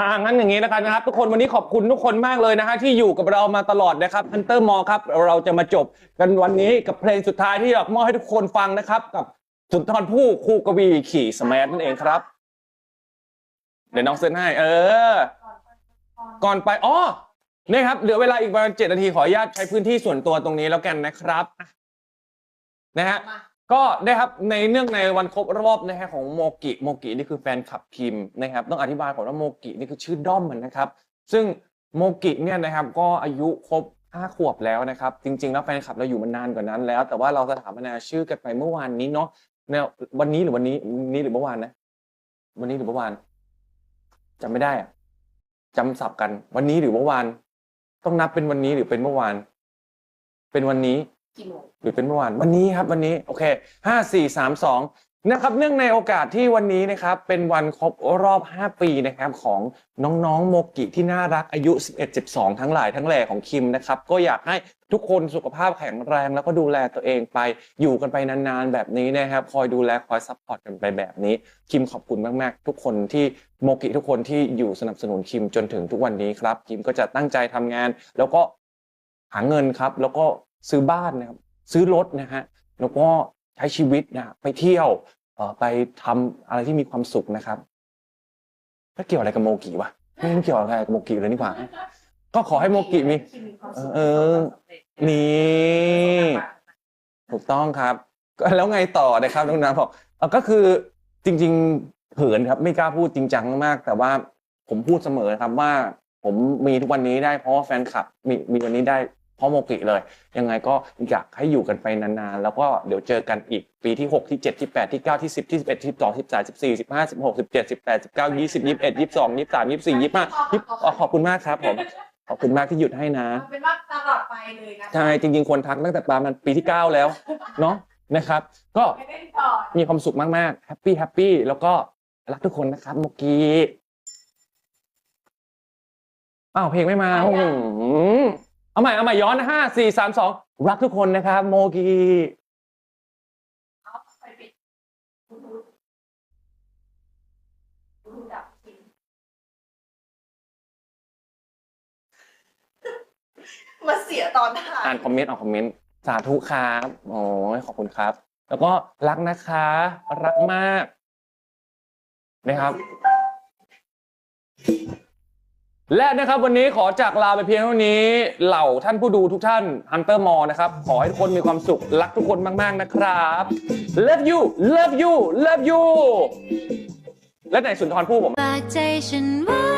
อ่างั้นอย่างนี้แล้วกันนะครับ ทุกคนวันนี้ขอบคุณทุกคนมากเลยนะฮะที่อยู่กับเรามาตลอดนะครับ Hunter Mall ครับ เราจะมาจบกันวันนี้กับเพลงสุดท้ายที่อยากมอบให้ทุกคนฟังนะครับ กับสุนทรภู่คู่กวีขี่สมัยนั่นเองครับ เดี๋ยวน้องเซ็นให้ เออ ก่อนไปอ๋อนี่ครับเหลือเวลาอีกประมาณเจ็ดนาทีขออนุญาตใช้พื้นที่ส่วนตัวตรงนี้แล้วกันนะครับนะฮะ ก็ได้ครับในเนื่องในวันครบรอบนะฮะของโมกิโมกินี่คือแฟนคลับพิมนะครับ ต้องอธิบายก่อนว่าโมกินี่คือชื่อด้อมมันนะครับ ซึ่งโมกิเนี่ยนะครับก็อายุครบห้าขวบแล้วนะครับ จริงๆแล้วแฟนคลับเราอยู่มานานกว่านั้นแล้ว แต่ว่าเราสถาปนาชื่อกันไปเมื่อวานนี้เนาะเนี่ยวันนี้หรือวันนี้นี้หรือเมื่อวานนะ วันนี้หรือเมื่อวานจำไม่ได้อะจำสับกัน วันนี้หรือเมื่อวาน ต้องนับเป็นวันนี้หรือเป็นเมื่อวาน เป็นวันนี้ กี่โมงหรือเป็นเมื่อวานวันนี้ครับวันนี้โอเคห้าสี่สามสองนะครับเนื่องในโอกาสที่วันนี้นะครับเป็นวันครบรอบ 5 ปีนะครับของน้องๆโมกิที่น่ารักอายุ 11 12 ทั้งหลายทั้งแหล่ของคิมนะครับก็อยากให้ทุกคนสุขภาพแข็งแรงแล้วก็ดูแลตัวเองไปอยู่กันไปนานๆแบบนี้นะครับคอยดูแลคอยซัพพอร์ตกันไปแบบนี้ คิมขอบคุณมากๆ ทุกคนที่โมกิทุกคนที่อยู่สนับสนุนคิมจนถึงทุกวันนี้ครับคิมก็จะตั้งใจทำงาน แล้วก็หาเงินครับแล้วก็ ซื้อบ้านนะครับซื้อรถนะฮะแล้วก็ใช้ชีวิตนะไปเที่ยวไปทำอะไรที่มีความสุขนะครับแล้วเกี่ยวอะไรกับโมกิวะไม่ไม่เกี่ยวอะไรกับโมกิเลยนี่หว่าก็ขอให้โมกิมีเออนี่ถูกต้องครับแล้วไงต่อนะครับน้องน้ำบอกเอ่อก็คือจริง ๆเขินครับไม่กล้าพูดจริงจังมาก แต่ว่าผมพูดเสมอครับว่าผมมีทุกวันนี้ได้เพราะว่าแฟนคลับมีมีวันนี้ได้ พราะโมกิเลย ยังไงก็อยากให้อยู่กันไปนานๆ แล้วก็เดี๋ยวเจอกันอีกปีที่ 6 ที่ 7 ที่ 8 ที่ 9 ที่ 10 ที่ 11 ที่12 13 14 15 16 17 18 19 20 21 22 23 24 25 20ขอบคุณมากครับผมขอบคุณมากที่หยุดให้นะเป็นว่าตลอดไปเลยนะใช่จริงๆคนทักตั้งแต่ประมาณปีที่ 9 แล้วเนาะนะครับก็มีความสุขมากๆแฮปปี้แฮปปี้แล้วก็รักทุกคนนะครับโมกีอ้าวเพลงไม่มาอื้อหือ เอาใหม่เอาใหม่ย้อนห้าสี่สามสองรักทุกคนนะครับ โมกีเอาไปปิดบลูทูธบลูทูธดับทิ้งมาเสียตอนถ่ายอ่านคอมเมนต์ออกคอมเมนต์สาธุครับโอ้ยขอบคุณครับ แล้วก็รักนะคะ รักมาก นะครับ และนะครับวันนี้ขอจากลาไปเพียงเท่านี้เหล่าท่านผู้ดูทุกท่านฮันเตอร์มอนะครับ ขอให้ทุกคนมีความสุข รักทุกคนมาก ๆ นะครับ love you love you love you และในสุนทรภู่ผม ฝากใจฉันไว้